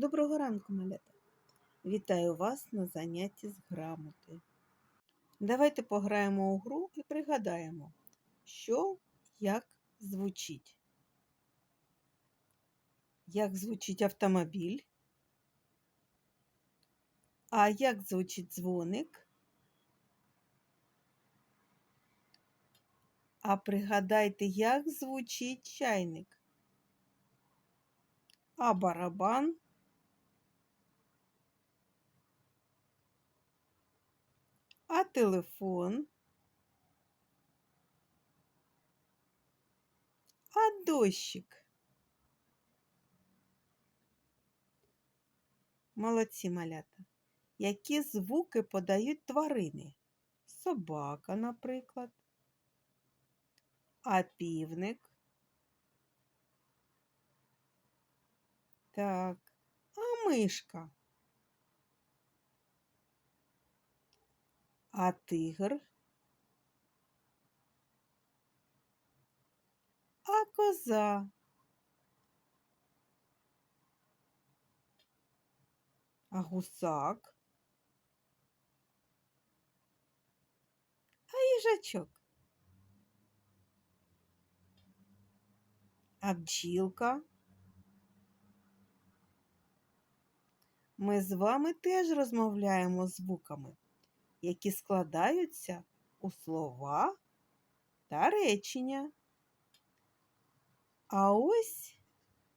Доброго ранку, малята! Вітаю вас на занятті з грамоти. Давайте пограємо у гру і пригадаємо, що як звучить. Як звучить автомобіль? А як звучить дзвоник? А пригадайте, як звучить чайник? А барабан? А телефон? А дощик? Молодці малята. Які звуки подають тварини? Собака, наприклад. А півник? Так. А мишка? А тигр? А коза? А гусак? А їжачок? А бджілка? Ми з вами теж розмовляємо звуками, які складаються у слова та речення. А ось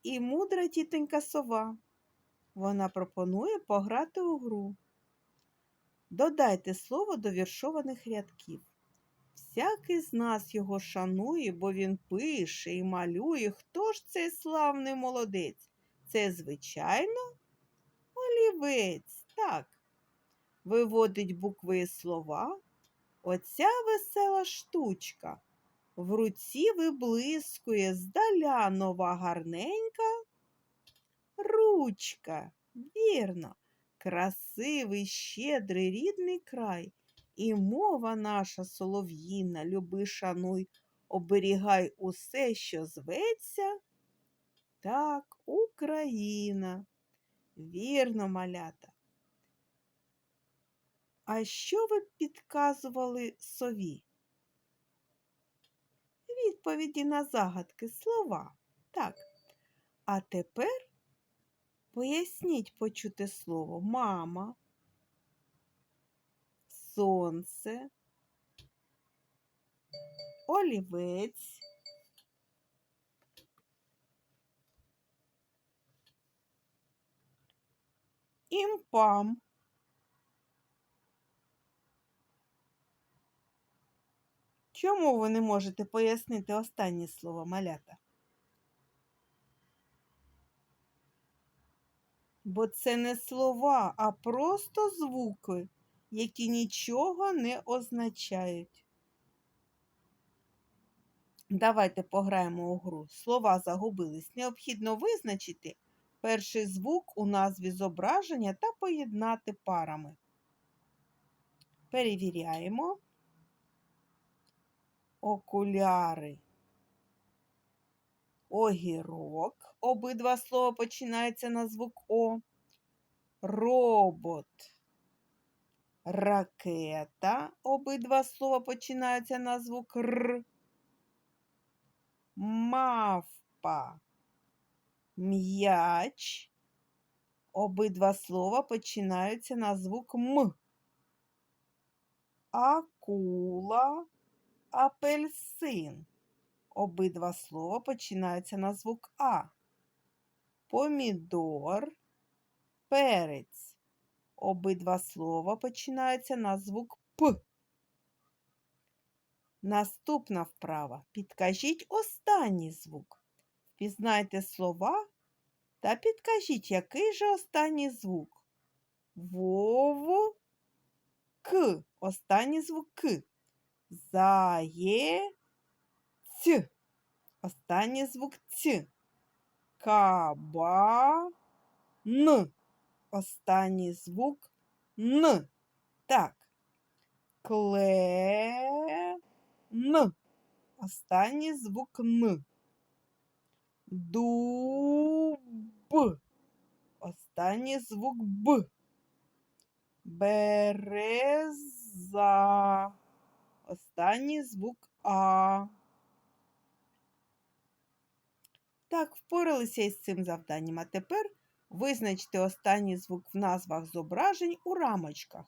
і мудра тітонька сова. Вона пропонує пограти у гру. Додайте слово до віршованих рядків. Всякий з нас його шанує, бо він пише і малює. Хто ж цей славний молодець? Це, звичайно, олівець. Так. Виводить букви і слова. Оця весела штучка. В руці виблискує здаля нова гарненька ручка. Вірно, красивий, щедрий рідний край. І мова наша солов'їна, люби, шануй, оберігай усе, що зветься. Так, Україна. Вірно, малята. А що ви підказували сові? Відповіді на загадки слова. Так. А тепер поясніть почуте слово мама, сонце, олівець, імпам. Чому ви не можете пояснити останнє слово малята? Бо це не слова, а просто звуки, які нічого не означають. Давайте пограємо у гру. Слова загубились. Необхідно визначити перший звук у назві зображення та поєднати парами. Перевіряємо. Окуляри. Огірок. Обидва слова починаються на звук О. Робот. Ракета. Обидва слова починаються на звук Р. Мавпа. М'яч. Обидва слова починаються на звук М. Акула. Апельсин. Обидва слова починаються на звук А. Помідор, перець. Обидва слова починаються на звук П. Наступна вправа. Підкажіть останній звук. Впізнайте слова та підкажіть, який же останній звук. Вов, К. Останній звук К. Заєць. Останній звук Ц. Каба. Н. Останній звук Н. Так. Кле. Н. Останній звук Н. Дуб. Останній звук Б. Береза. Останній звук А. Так, впоралися із цим завданням. А тепер визначте останній звук в назвах зображень у рамочках.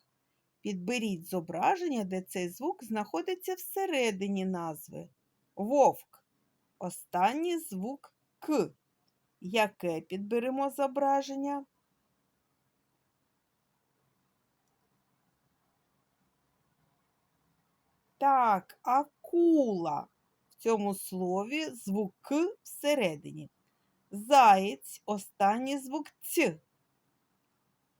Підберіть зображення, де цей звук знаходиться всередині назви. Вовк. Останній звук К. Яке підберемо зображення? Так, акула. В цьому слові звук К всередині. Заєць, останній звук Ц.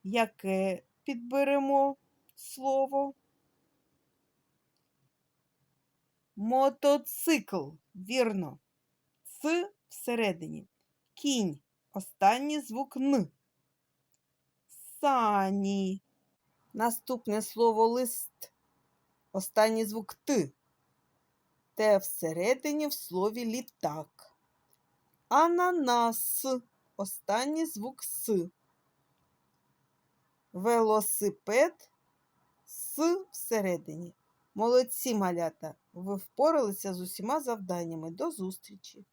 Яке підберемо слово? Мотоцикл. Вірно. Ц всередині. Кінь. Останній звук Н. Сані. Наступне слово лист. Останній звук Т. Те всередині в слові літак. Ананас. Останній звук С. Велосипед С всередині. Молодці малята! Ви впоралися з усіма завданнями. До зустрічі!